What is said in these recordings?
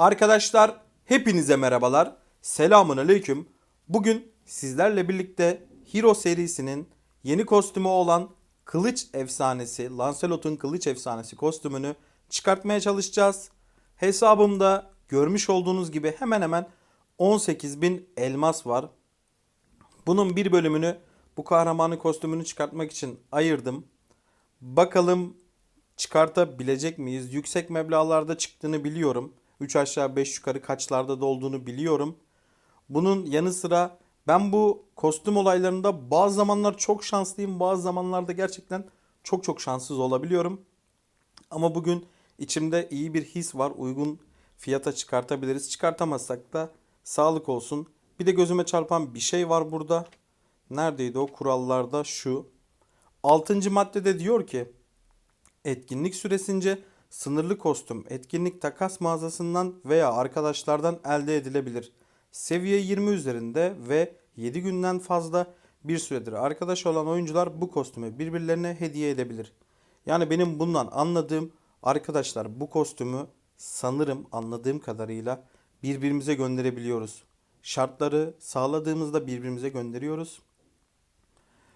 Arkadaşlar hepinize merhabalar. Selamun aleyküm. Bugün sizlerle birlikte Hero serisinin yeni kostümü olan Kılıç Efsanesi, Lancelot'un Kılıç Efsanesi kostümünü çıkartmaya çalışacağız. Hesabımda görmüş olduğunuz gibi hemen hemen 18.000 elmas var. Bunun bir bölümünü bu kahramanın kostümünü çıkartmak için ayırdım. Bakalım çıkartabilecek miyiz? Yüksek meblağlarda çıktığını biliyorum. 3 aşağı 5 yukarı kaçlarda da olduğunu biliyorum. Bunun yanı sıra ben bu kostüm olaylarında bazı zamanlar çok şanslıyım. Bazı zamanlarda gerçekten çok çok şanssız olabiliyorum. Ama bugün içimde iyi bir his var. Uygun fiyata çıkartabiliriz. Çıkartamazsak da sağlık olsun. Bir de gözüme çarpan bir şey var burada. Neredeydi o kurallarda şu. 6. maddede diyor ki Etkinlik süresince sınırlı kostüm etkinlik takas mağazasından veya arkadaşlardan elde edilebilir. Seviye 20 üzerinde ve 7 günden fazla bir süredir arkadaş olan oyuncular bu kostümü birbirlerine hediye edebilir. Yani benim bundan anladığım arkadaşlar bu kostümü sanırım anladığım kadarıyla birbirimize gönderebiliyoruz. Şartları sağladığımızda birbirimize gönderiyoruz.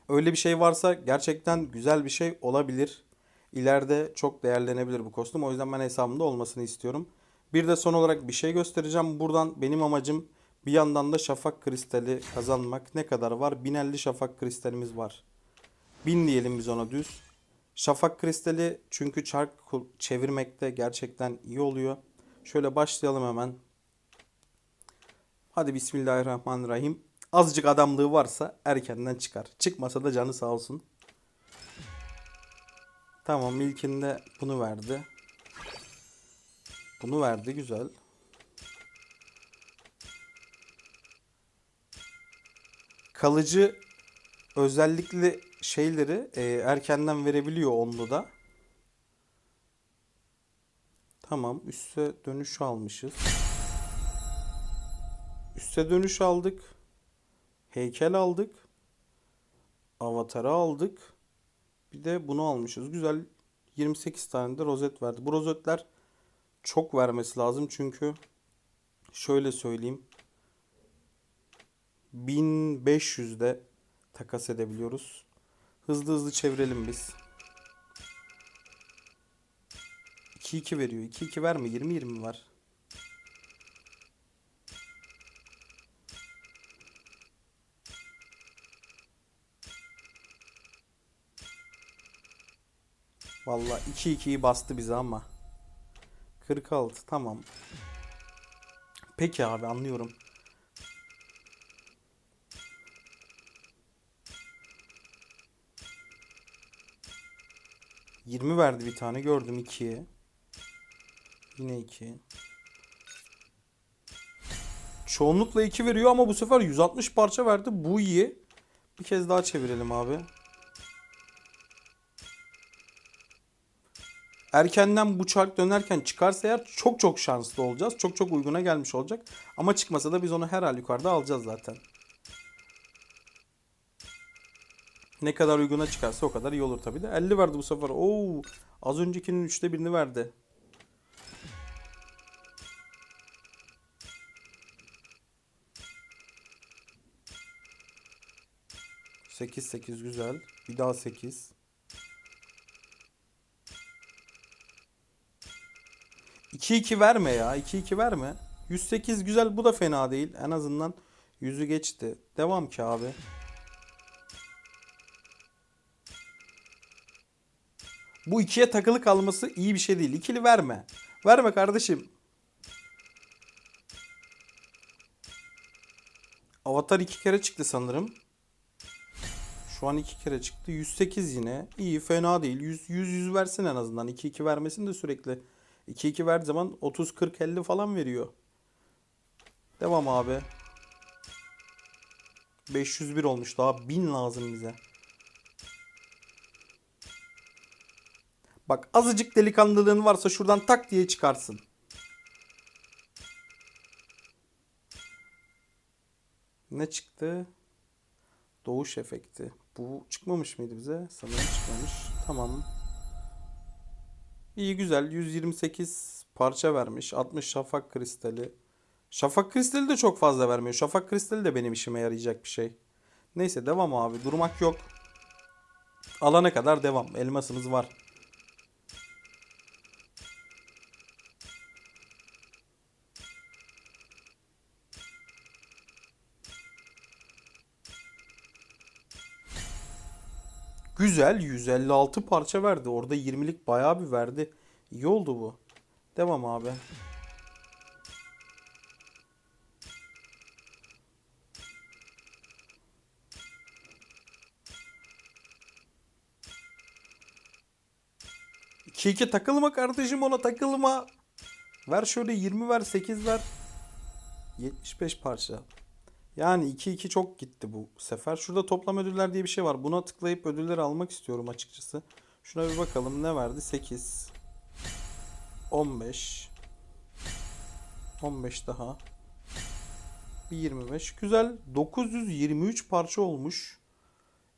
Öyle bir şey varsa gerçekten güzel bir şey olabilir. İleride çok değerlenebilir bu kostüm. O yüzden ben hesabımda olmasını istiyorum. Bir de son olarak bir şey göstereceğim. Buradan benim amacım bir yandan da şafak kristali kazanmak. Ne kadar var? 1050 şafak kristalimiz var. 1000 diyelim biz ona düz. Şafak kristali çünkü çark çevirmekte gerçekten iyi oluyor. Şöyle başlayalım hemen. Hadi Bismillahirrahmanirrahim. Azıcık adamlığı varsa erkenden çıkar. Çıkmasa da canı sağ olsun. Tamam ilkinde bunu verdi. Bunu verdi güzel. Kalıcı özellikli şeyleri e, erkenden verebiliyor onlu da. Tamam üste dönüş almışız. Üste dönüş aldık. Heykel aldık. Avatarı aldık. Bir de bunu almışız. Güzel 28 tane de rozet verdi. Bu rozetler çok vermesi lazım çünkü şöyle söyleyeyim. 1500'de takas edebiliyoruz. Hızlı hızlı çevirelim biz. 2-2 veriyor. 2-2 verme. 20-20 var. Valla 2-2'yi bastı bize ama. 46 tamam. Peki abi anlıyorum. Yirmi verdi bir tane gördüm ikiye. Yine iki. Çoğunlukla iki veriyor ama bu sefer 160 parça verdi. Bu iyi. Bir kez daha çevirelim abi. Erkenden bu çark dönerken çıkarsa eğer çok çok şanslı olacağız. Çok çok uyguna gelmiş olacak. Ama çıkmasa da biz onu her halükarda alacağız zaten. Ne kadar uyguna çıkarsa o kadar iyi olur tabii de. 50 verdi bu sefer. Oo, az öncekinin üçte birini verdi. Sekiz sekiz güzel. Bir daha sekiz. 2-2 verme ya. 2-2 verme. 108 güzel. Bu da fena değil. En azından yüzü geçti. Devam ki abi. Bu ikiye takılı kalması iyi bir şey değil. İkili verme. Verme kardeşim. Avatar iki kere çıktı sanırım. Şu an iki kere çıktı. 108 yine. İyi fena değil. 100 100 100 versin en azından. 2 2 vermesin de sürekli. 2-2 verdiği zaman 30 40 50 falan veriyor. Devam abi. 501 olmuş daha 1000 lazım bize. Bak azıcık delikanlılığın varsa şuradan tak diye çıkarsın. Ne çıktı? Doğuş efekti. Bu çıkmamış mıydı bize? Sanırım çıkmamış. Tamam. İyi güzel 128 parça vermiş. 60 şafak kristali. Şafak kristali de çok fazla vermiyor. Şafak kristali de benim işime yarayacak bir şey. Neyse devam abi. Durmak yok. Alana kadar devam. Elmasımız var. Güzel 156 parça verdi. Orada 20'lik bayağı bir verdi. İyi oldu bu. Devam abi. İki takılma kardeşim ona takılma. Ver şöyle 20 ver 8 ver. 75 parça. Yani 2-2 çok gitti bu sefer. Şurada toplam ödüller diye bir şey var. Buna tıklayıp ödülleri almak istiyorum açıkçası. Şuna bir bakalım ne verdi? 8 15 15 daha. Bir 25 güzel. 923 parça olmuş.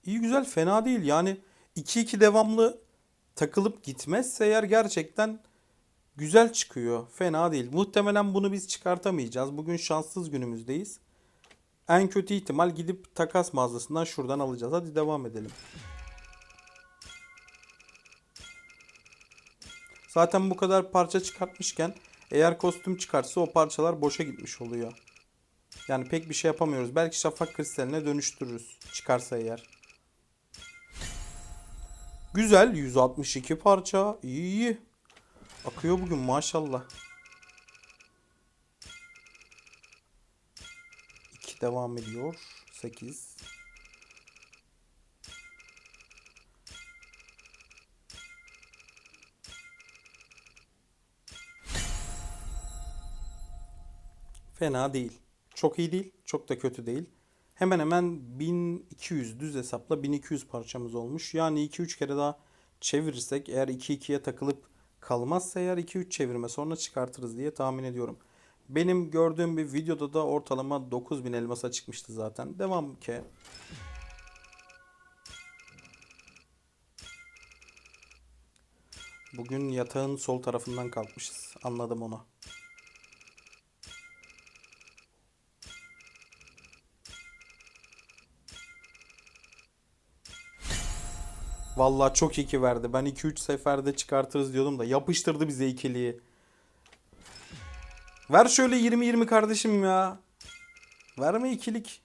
İyi güzel. Fena değil. Yani 2-2 devamlı takılıp gitmezse eğer gerçekten güzel çıkıyor. Fena değil. Muhtemelen bunu biz çıkartamayacağız. Bugün şanssız günümüzdeyiz en kötü ihtimal gidip takas mağazasından şuradan alacağız hadi devam edelim Zaten bu kadar parça çıkartmışken eğer kostüm çıkarsa o parçalar boşa gitmiş oluyor. Yani pek bir şey yapamıyoruz. Belki şafak kristaline dönüştürürüz çıkarsa eğer. Güzel 162 parça. İyi iyi. Akıyor bugün maşallah. 2 devam ediyor. 8 Fena değil. Çok iyi değil, çok da kötü değil. Hemen hemen 1200 düz hesapla 1200 parçamız olmuş. Yani 2-3 kere daha çevirirsek eğer 2-2'ye takılıp kalmazsa eğer 2-3 çevirme sonra çıkartırız diye tahmin ediyorum. Benim gördüğüm bir videoda da ortalama 9000 elmasa çıkmıştı zaten. Devam ki. Bugün yatağın sol tarafından kalkmışız. Anladım onu. Vallahi çok iyi ki verdi. Ben 2-3 seferde çıkartırız diyordum da yapıştırdı bize ikiliyi. Ver şöyle 20-20 kardeşim ya. Verme ikilik.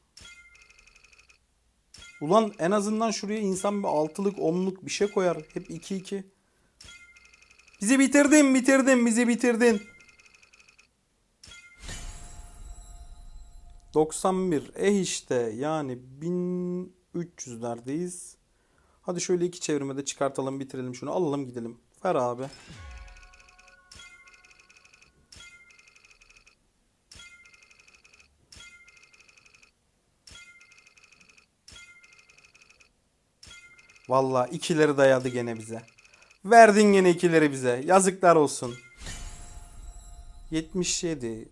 Ulan en azından şuraya insan bir altılık, onluk bir şey koyar. Hep 2-2. Bizi bitirdin, bitirdin, bizi bitirdin. 91. Eh işte yani 1300'lerdeyiz. Hadi şöyle iki çevirmede çıkartalım bitirelim şunu. Alalım gidelim. Ver abi. Valla ikileri dayadı gene bize. Verdin gene ikileri bize. Yazıklar olsun. 77.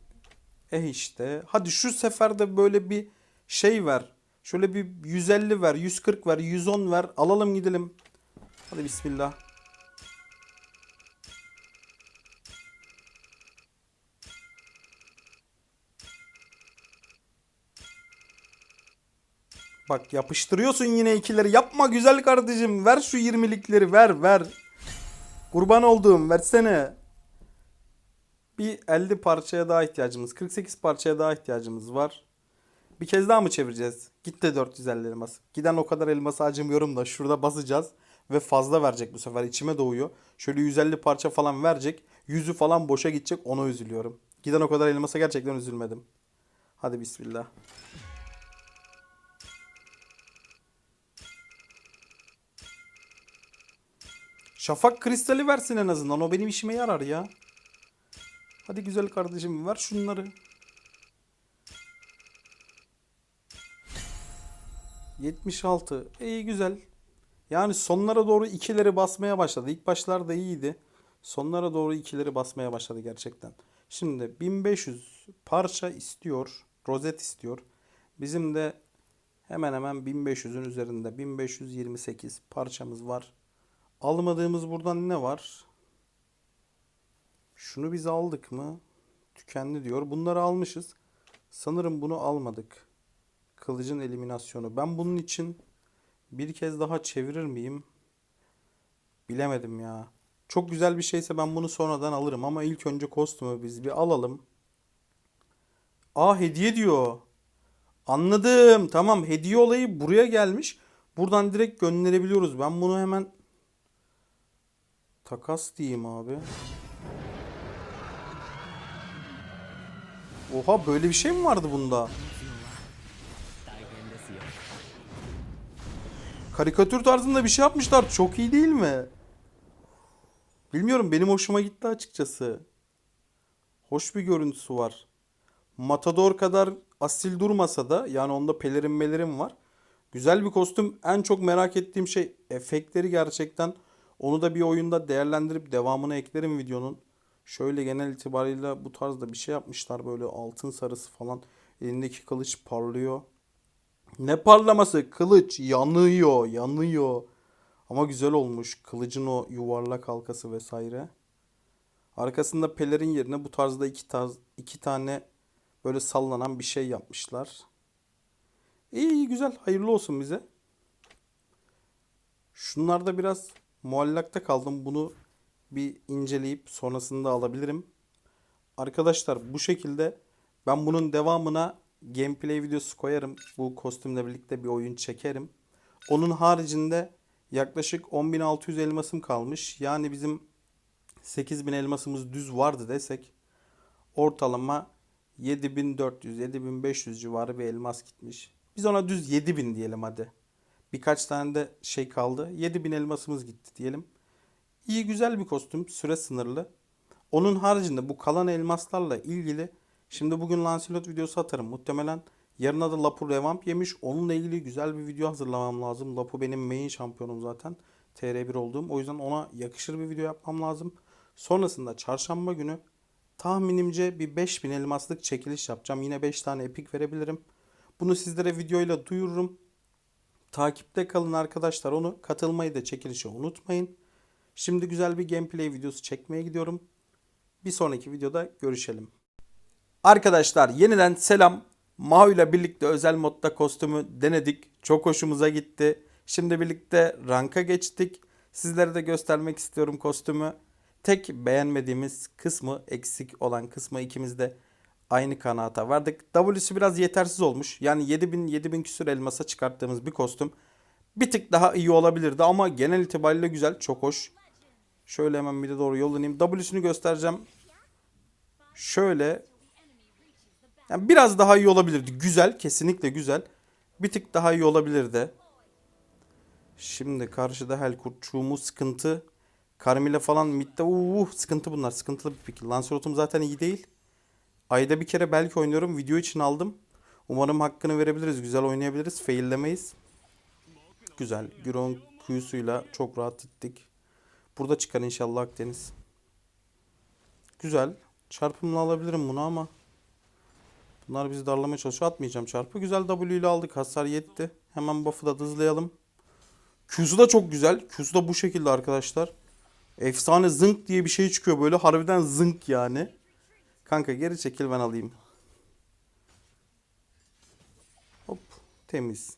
Eh işte. Hadi şu sefer de böyle bir şey ver. Şöyle bir 150 ver, 140 ver, 110 ver. Alalım gidelim. Hadi bismillah. Bak yapıştırıyorsun yine ikileri. Yapma güzel kardeşim. Ver şu 20'likleri ver ver. Kurban olduğum versene. Bir 50 parçaya daha ihtiyacımız. 48 parçaya daha ihtiyacımız var. Bir kez daha mı çevireceğiz? Gitti 450 elmas. Giden o kadar elması acımıyorum da şurada basacağız. Ve fazla verecek bu sefer. içime doğuyor. Şöyle 150 parça falan verecek. Yüzü falan boşa gidecek. Ona üzülüyorum. Giden o kadar elmasa gerçekten üzülmedim. Hadi bismillah. Şafak kristali versin en azından. O benim işime yarar ya. Hadi güzel kardeşim ver şunları. 76. İyi güzel. Yani sonlara doğru ikileri basmaya başladı. İlk başlarda iyiydi. Sonlara doğru ikileri basmaya başladı gerçekten. Şimdi 1500 parça istiyor. Rozet istiyor. Bizim de hemen hemen 1500'ün üzerinde 1528 parçamız var. Almadığımız buradan ne var? Şunu biz aldık mı? Tükendi diyor. Bunları almışız. Sanırım bunu almadık. Kılıcın eliminasyonu. Ben bunun için bir kez daha çevirir miyim? Bilemedim ya. Çok güzel bir şeyse ben bunu sonradan alırım ama ilk önce kostümü biz bir alalım. Aa hediye diyor. Anladım. Tamam hediye olayı buraya gelmiş. Buradan direkt gönderebiliyoruz. Ben bunu hemen takas diyeyim abi. Oha böyle bir şey mi vardı bunda? Karikatür tarzında bir şey yapmışlar. Çok iyi değil mi? Bilmiyorum benim hoşuma gitti açıkçası. Hoş bir görüntüsü var. Matador kadar asil durmasa da yani onda pelerin melerin var. Güzel bir kostüm. En çok merak ettiğim şey efektleri gerçekten. Onu da bir oyunda değerlendirip devamını eklerim videonun. Şöyle genel itibariyle bu tarzda bir şey yapmışlar böyle altın sarısı falan. Elindeki kılıç parlıyor. Ne parlaması? Kılıç yanıyor, yanıyor. Ama güzel olmuş. Kılıcın o yuvarlak halkası vesaire. Arkasında pelerin yerine bu tarzda iki tarz, iki tane böyle sallanan bir şey yapmışlar. İyi iyi güzel. Hayırlı olsun bize. Şunlarda biraz muallakta kaldım. Bunu bir inceleyip sonrasında alabilirim. Arkadaşlar bu şekilde ben bunun devamına gameplay videosu koyarım. Bu kostümle birlikte bir oyun çekerim. Onun haricinde yaklaşık 10.600 elmasım kalmış. Yani bizim 8.000 elmasımız düz vardı desek ortalama 7400-7500 civarı bir elmas gitmiş. Biz ona düz 7000 diyelim hadi. Birkaç tane de şey kaldı. 7000 elmasımız gitti diyelim. İyi güzel bir kostüm. Süre sınırlı. Onun haricinde bu kalan elmaslarla ilgili şimdi bugün Lancelot videosu atarım. Muhtemelen yarına da Lapu revamp yemiş. Onunla ilgili güzel bir video hazırlamam lazım. Lapu benim main şampiyonum zaten. TR1 olduğum. O yüzden ona yakışır bir video yapmam lazım. Sonrasında çarşamba günü tahminimce bir 5000 elmaslık çekiliş yapacağım. Yine 5 tane epik verebilirim. Bunu sizlere videoyla duyururum. Takipte kalın arkadaşlar. Onu katılmayı da çekilişe unutmayın. Şimdi güzel bir gameplay videosu çekmeye gidiyorum. Bir sonraki videoda görüşelim. Arkadaşlar yeniden selam. Mahu ile birlikte özel modda kostümü denedik. Çok hoşumuza gitti. Şimdi birlikte ranka geçtik. Sizlere de göstermek istiyorum kostümü. Tek beğenmediğimiz kısmı eksik olan kısmı ikimiz de aynı kanaata vardık. W'si biraz yetersiz olmuş. Yani 7000 7000 küsür elmasa çıkarttığımız bir kostüm bir tık daha iyi olabilirdi ama genel itibariyle güzel, çok hoş. Şöyle hemen bir de doğru yollanayım. W'sünü göstereceğim. Şöyle yani biraz daha iyi olabilirdi. Güzel, kesinlikle güzel. Bir tık daha iyi olabilirdi. Şimdi karşıda Helkurt, Çuğmu sıkıntı. Carmilla falan midde uh, sıkıntı bunlar. Sıkıntılı bir fikir. Lancelot'um zaten iyi değil. Ayda bir kere belki oynuyorum. Video için aldım. Umarım hakkını verebiliriz. Güzel oynayabiliriz. Faillemeyiz. Güzel. Güron kuyusuyla çok rahat gittik. Burada çıkar inşallah Akdeniz. Güzel. Çarpımla alabilirim bunu ama. Bunlar bizi darlamaya çalışıyor. Atmayacağım çarpı. Güzel W ile aldık. Hasar yetti. Hemen buff'ı da hızlayalım. Q'su da çok güzel. Q'su da bu şekilde arkadaşlar. Efsane zınk diye bir şey çıkıyor böyle. Harbiden zınk yani. Kanka geri çekil ben alayım. Hop temiz.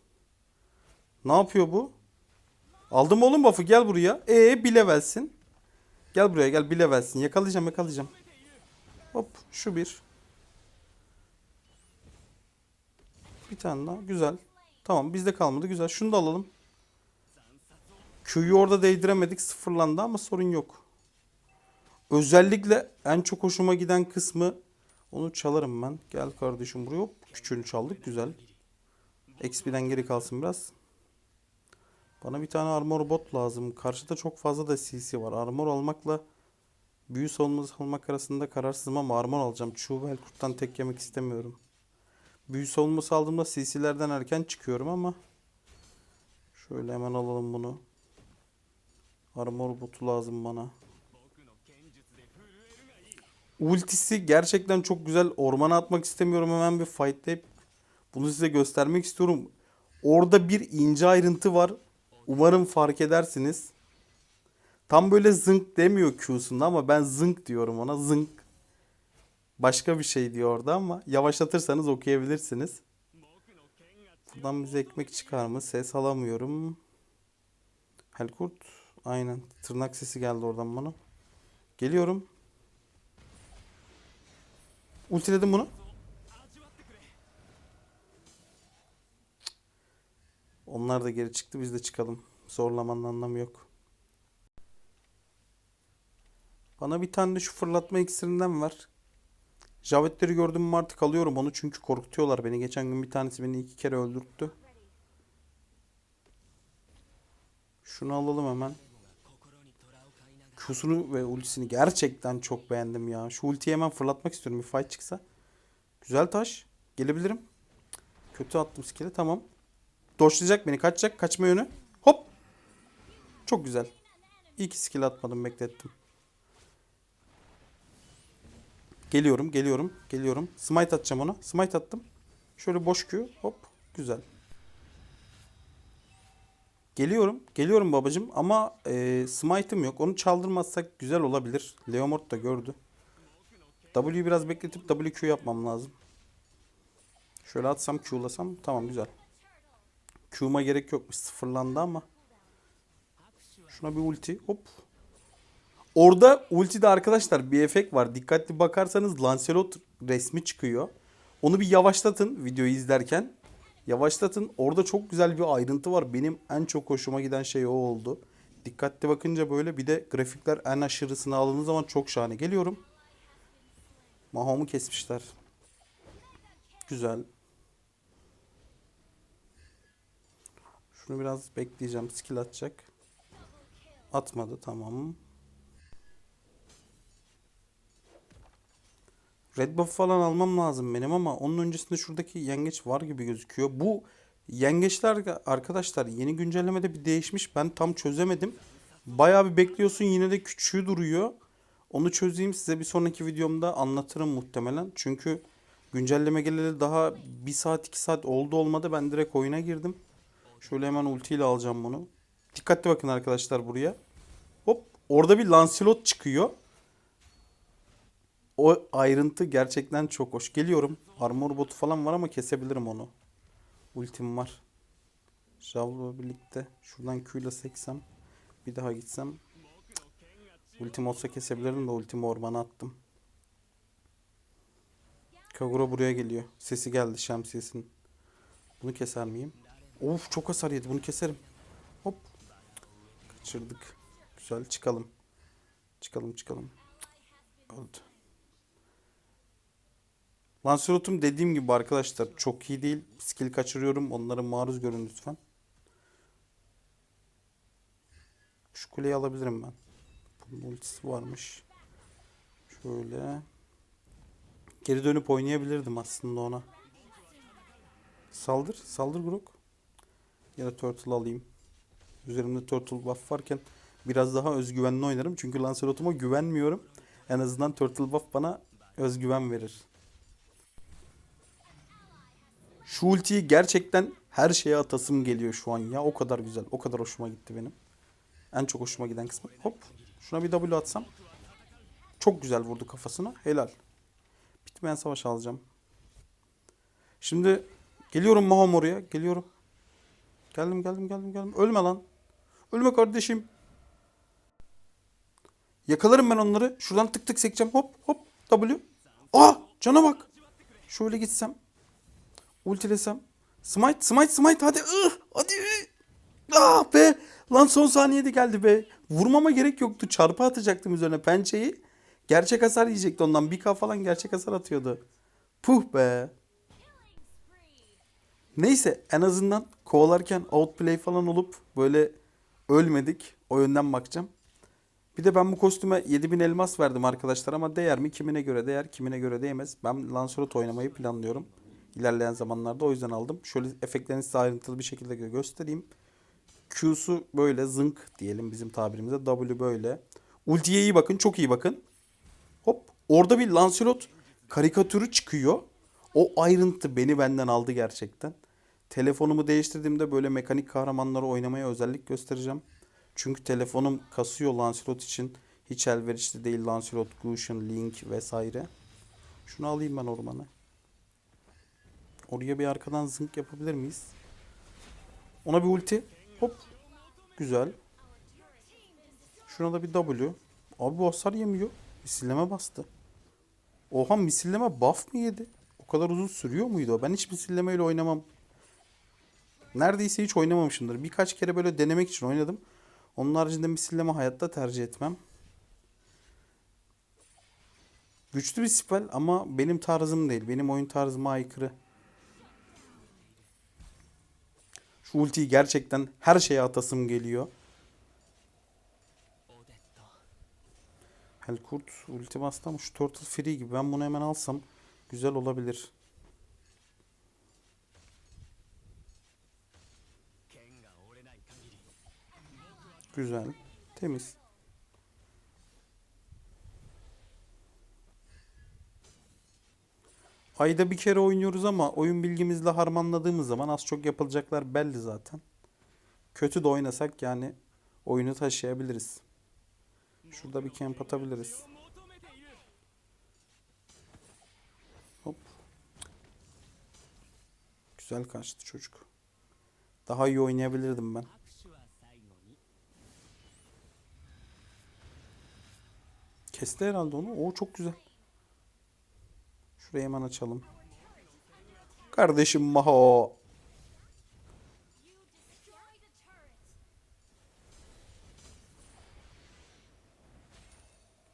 Ne yapıyor bu? Aldım oğlum buff'ı gel buraya. E bir levelsin. Gel buraya gel bir levelsin. Yakalayacağım yakalayacağım. Hop şu bir. Bir tane daha güzel. Tamam bizde kalmadı güzel. Şunu da alalım. Q'yu orada değdiremedik sıfırlandı ama sorun yok. Özellikle en çok hoşuma giden kısmı onu çalarım ben. Gel kardeşim buraya. Hop, küçüğünü çaldık güzel. XP'den geri kalsın biraz. Bana bir tane armor bot lazım. Karşıda çok fazla da CC var. Armor almakla büyü savunması almak arasında kararsızım ama armor alacağım. Çuğbel kurttan tek yemek istemiyorum. Büyü savunması aldığımda CC'lerden erken çıkıyorum ama şöyle hemen alalım bunu. Armor botu lazım bana. Ultisi gerçekten çok güzel. Ormana atmak istemiyorum hemen bir fightlayıp bunu size göstermek istiyorum. Orada bir ince ayrıntı var. Umarım fark edersiniz. Tam böyle zınk demiyor Q'sunda ama ben zınk diyorum ona. Zınk. Başka bir şey diyor orada ama yavaşlatırsanız okuyabilirsiniz. Buradan bize ekmek çıkar mı? Ses alamıyorum. Helkurt. Aynen. Tırnak sesi geldi oradan bana. Geliyorum. Ultiledim bunu. Onlar da geri çıktı. Biz de çıkalım. Zorlamanın anlamı yok. Bana bir tane de şu fırlatma iksirinden ver. Javetleri gördüm mü artık alıyorum onu çünkü korkutuyorlar beni. Geçen gün bir tanesi beni iki kere öldürttü. Şunu alalım hemen. Q'sunu ve ultisini gerçekten çok beğendim ya. Şu ultiyi hemen fırlatmak istiyorum bir fight çıksa. Güzel taş. Gelebilirim. Kötü attım skill'i tamam. Doşlayacak beni kaçacak. Kaçma yönü. Hop. Çok güzel. İyi ki skill atmadım beklettim. Geliyorum, geliyorum, geliyorum. Smite atacağım ona. Smite attım. Şöyle boş Q. Hop. Güzel. Geliyorum. Geliyorum babacım ama e, smite'ım yok. Onu çaldırmazsak güzel olabilir. Leomord da gördü. W'yu biraz bekletip WQ yapmam lazım. Şöyle atsam Q'lasam tamam güzel. Q'ma gerek yokmuş. Sıfırlandı ama. Şuna bir ulti. Hop. Orada ultide arkadaşlar bir efekt var. Dikkatli bakarsanız Lancelot resmi çıkıyor. Onu bir yavaşlatın videoyu izlerken. Yavaşlatın. Orada çok güzel bir ayrıntı var. Benim en çok hoşuma giden şey o oldu. Dikkatli bakınca böyle bir de grafikler en aşırısını aldığınız zaman çok şahane. Geliyorum. Mahom'u kesmişler. Güzel. Şunu biraz bekleyeceğim. Skill atacak. Atmadı. Tamam. Red buff falan almam lazım benim ama onun öncesinde şuradaki yengeç var gibi gözüküyor. Bu yengeçler arkadaşlar yeni güncellemede bir değişmiş. Ben tam çözemedim. Bayağı bir bekliyorsun yine de küçüğü duruyor. Onu çözeyim size bir sonraki videomda anlatırım muhtemelen. Çünkü güncelleme geleli daha 1 saat 2 saat oldu olmadı. Ben direkt oyuna girdim. Şöyle hemen ultiyle alacağım bunu. Dikkatli bakın arkadaşlar buraya. Hop orada bir Lancelot çıkıyor. O ayrıntı gerçekten çok hoş. Geliyorum. Armor botu falan var ama kesebilirim onu. Ultim var. Javlo birlikte. Şuradan Q ile seksem. Bir daha gitsem. Ultim olsa kesebilirim de ultimi ormana attım. Kagura buraya geliyor. Sesi geldi şemsiyesinin. Bunu keser miyim? Of çok hasar yedi. Bunu keserim. Hop. Kaçırdık. Güzel çıkalım. Çıkalım çıkalım. Öldü. Lancelot'um dediğim gibi arkadaşlar çok iyi değil. Skill kaçırıyorum. Onlara maruz görün lütfen. Şu kuleyi alabilirim ben. Bunun ultisi varmış. Şöyle. Geri dönüp oynayabilirdim aslında ona. Saldır. Saldır Grok. Ya da Turtle alayım. Üzerimde Turtle buff varken biraz daha özgüvenli oynarım. Çünkü Lancelot'uma güvenmiyorum. En azından Turtle buff bana özgüven verir. Şu ultiyi gerçekten her şeye atasım geliyor şu an ya. O kadar güzel. O kadar hoşuma gitti benim. En çok hoşuma giden kısmı. Hop. Şuna bir W atsam. Çok güzel vurdu kafasına. Helal. Bitmeyen savaş alacağım. Şimdi geliyorum Mahom oraya. Geliyorum. Geldim geldim geldim geldim. Ölme lan. Ölme kardeşim. Yakalarım ben onları. Şuradan tık tık sekeceğim. Hop hop. W. Aa cana bak. Şöyle gitsem. Ultilesem. Smite, smite, smite. Hadi. ıh, hadi. Ah be. Lan son saniyede geldi be. Vurmama gerek yoktu. Çarpı atacaktım üzerine pençeyi. Gerçek hasar yiyecekti ondan. 1k falan gerçek hasar atıyordu. Puh be. Neyse en azından kovalarken outplay falan olup böyle ölmedik. O yönden bakacağım. Bir de ben bu kostüme 7000 elmas verdim arkadaşlar ama değer mi? Kimine göre değer, kimine göre değmez. Ben Lancelot oynamayı planlıyorum ilerleyen zamanlarda. O yüzden aldım. Şöyle efektlerini size ayrıntılı bir şekilde göstereyim. Q'su böyle zınk diyelim bizim tabirimizde. W böyle. Ultiye iyi bakın. Çok iyi bakın. Hop. Orada bir Lancelot karikatürü çıkıyor. O ayrıntı beni benden aldı gerçekten. Telefonumu değiştirdiğimde böyle mekanik kahramanları oynamaya özellik göstereceğim. Çünkü telefonum kasıyor Lancelot için. Hiç elverişli değil Lancelot, Gusion, Link vesaire. Şunu alayım ben ormana. Oraya bir arkadan zınk yapabilir miyiz? Ona bir ulti. Hop. Güzel. Şuna da bir W. Abi bu hasar yemiyor. Misilleme bastı. Oha misilleme buff mı yedi? O kadar uzun sürüyor muydu? Ben hiç misillemeyle oynamam. Neredeyse hiç oynamamışımdır. Birkaç kere böyle denemek için oynadım. Onun haricinde misilleme hayatta tercih etmem. Güçlü bir spell ama benim tarzım değil. Benim oyun tarzıma aykırı. Şu ultiyi gerçekten her şeye atasım geliyor. Helkurt ulti bastı ama şu Turtle Free gibi. Ben bunu hemen alsam güzel olabilir. Güzel. Temiz. Ayda bir kere oynuyoruz ama oyun bilgimizle harmanladığımız zaman az çok yapılacaklar belli zaten. Kötü de oynasak yani oyunu taşıyabiliriz. Şurada bir camp atabiliriz. Hop. Güzel kaçtı çocuk. Daha iyi oynayabilirdim ben. Kesti herhalde onu. O çok güzel. Şurayı hemen açalım. Kardeşim Maho.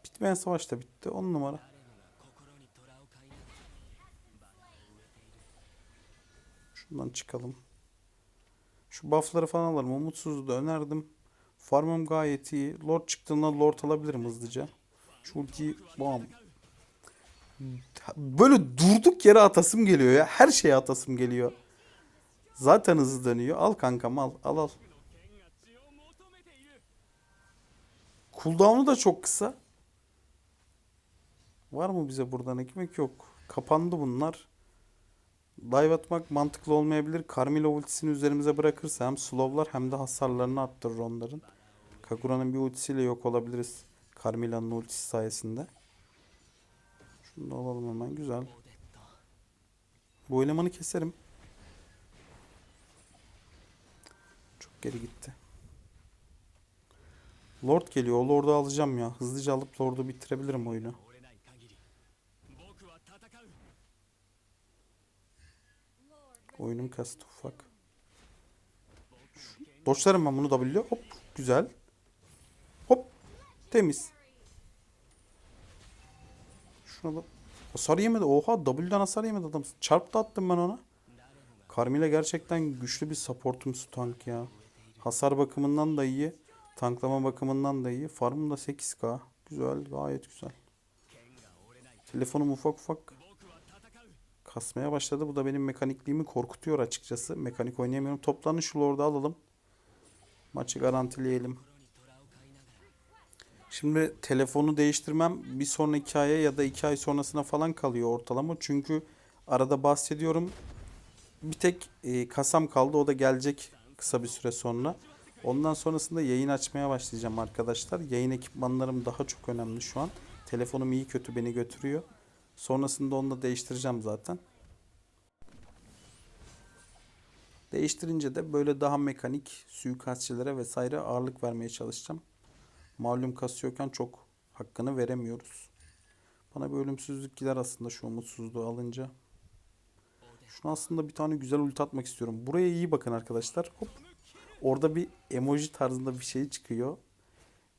Bitmeyen savaş da bitti. 10 numara. Şundan çıkalım. Şu buffları falan alalım. Umutsuzluğu da önerdim. Farmım gayet iyi. Lord çıktığında Lord alabilirim hızlıca. Şu ultiyi. Böyle durduk yere atasım geliyor ya. Her şeye atasım geliyor. Zaten hızlı dönüyor. Al kankam al. Al al. Cooldown'u da çok kısa. Var mı bize buradan ekmek? Yok. Kapandı bunlar. Dive atmak mantıklı olmayabilir. Carmilla ultisini üzerimize bırakırsa hem slowlar hem de hasarlarını arttırır onların. Kagura'nın bir ultisiyle yok olabiliriz. Carmilla'nın ultisi sayesinde. Şunu da alalım hemen. Güzel. Bu elemanı keserim. Çok geri gitti. Lord geliyor. O Lord'u alacağım ya. Hızlıca alıp Lord'u bitirebilirim oyunu. Oyunun kastı ufak. Doçlarım ben bunu W. Hop. Güzel. Hop. Temiz. Şuna da hasar yemedi. Oha W'den hasar yemedi adam. Çarp da attım ben ona. Carmilla gerçekten güçlü bir supportumsu tank ya. Hasar bakımından da iyi. Tanklama bakımından da iyi. Farmım da 8k. Güzel gayet güzel. Telefonum ufak ufak kasmaya başladı. Bu da benim mekanikliğimi korkutuyor açıkçası. Mekanik oynayamıyorum. Toplanın şu lord'u alalım. Maçı garantileyelim. Şimdi telefonu değiştirmem bir sonraki aya ya da iki ay sonrasına falan kalıyor ortalama. Çünkü arada bahsediyorum. Bir tek e, kasam kaldı. O da gelecek kısa bir süre sonra. Ondan sonrasında yayın açmaya başlayacağım arkadaşlar. Yayın ekipmanlarım daha çok önemli şu an. Telefonum iyi kötü beni götürüyor. Sonrasında onu da değiştireceğim zaten. Değiştirince de böyle daha mekanik suikastçilere vesaire ağırlık vermeye çalışacağım. Malum kasıyorken çok hakkını veremiyoruz. Bana bir ölümsüzlük gider aslında şu umutsuzluğu alınca. Şunu aslında bir tane güzel ulti atmak istiyorum. Buraya iyi bakın arkadaşlar. Hop. Orada bir emoji tarzında bir şey çıkıyor.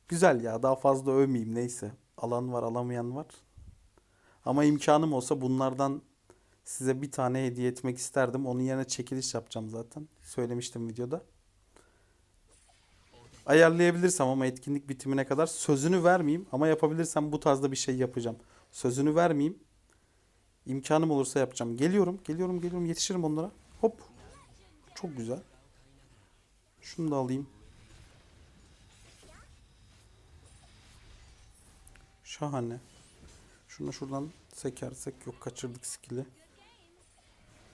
Güzel ya daha fazla övmeyeyim neyse. Alan var alamayan var. Ama imkanım olsa bunlardan size bir tane hediye etmek isterdim. Onun yerine çekiliş yapacağım zaten. Söylemiştim videoda. Ayarlayabilirsem ama etkinlik bitimine kadar sözünü vermeyeyim ama yapabilirsem bu tarzda bir şey yapacağım. Sözünü vermeyeyim. İmkanım olursa yapacağım. Geliyorum, geliyorum, geliyorum. Yetişirim onlara. Hop. Çok güzel. Şunu da alayım. Şahane. Şunu şuradan sekersek yok kaçırdık skill'i.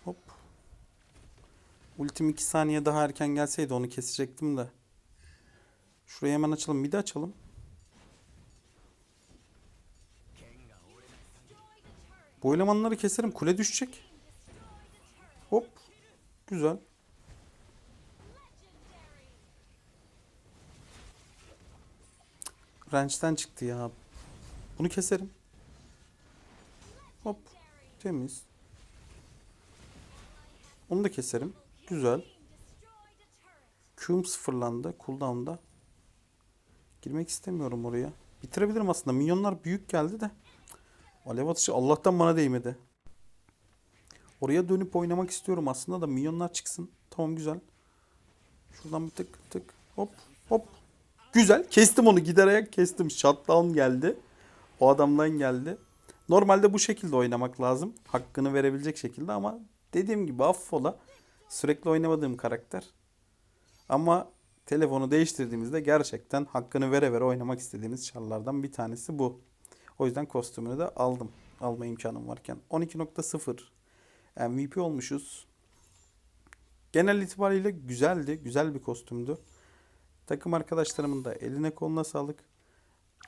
Hop. Ultim 2 saniye daha erken gelseydi onu kesecektim de. Şurayı hemen açalım. Midi açalım. Bu elemanları keserim. Kule düşecek. Hop. Güzel. Range'den çıktı ya. Bunu keserim. Hop. Temiz. Onu da keserim. Güzel. Q'um sıfırlandı. Cooldown'da. Girmek istemiyorum oraya. Bitirebilirim aslında. Minyonlar büyük geldi de. Alev atışı Allah'tan bana değmedi. Oraya dönüp oynamak istiyorum aslında da minyonlar çıksın. Tamam güzel. Şuradan bir tık tık hop hop. Güzel. Kestim onu. Gider ayak kestim. Shutdown geldi. O adamdan geldi. Normalde bu şekilde oynamak lazım. Hakkını verebilecek şekilde ama dediğim gibi affola. Sürekli oynamadığım karakter. Ama telefonu değiştirdiğimizde gerçekten hakkını vere vere oynamak istediğimiz çarlardan bir tanesi bu. O yüzden kostümünü de aldım. Alma imkanım varken. 12.0 MVP olmuşuz. Genel itibariyle güzeldi. Güzel bir kostümdü. Takım arkadaşlarımın da eline koluna sağlık.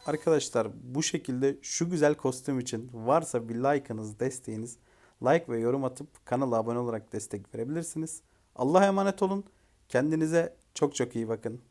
Arkadaşlar bu şekilde şu güzel kostüm için varsa bir like'ınız, desteğiniz, like ve yorum atıp kanala abone olarak destek verebilirsiniz. Allah'a emanet olun. Kendinize çok çok iyi bakın.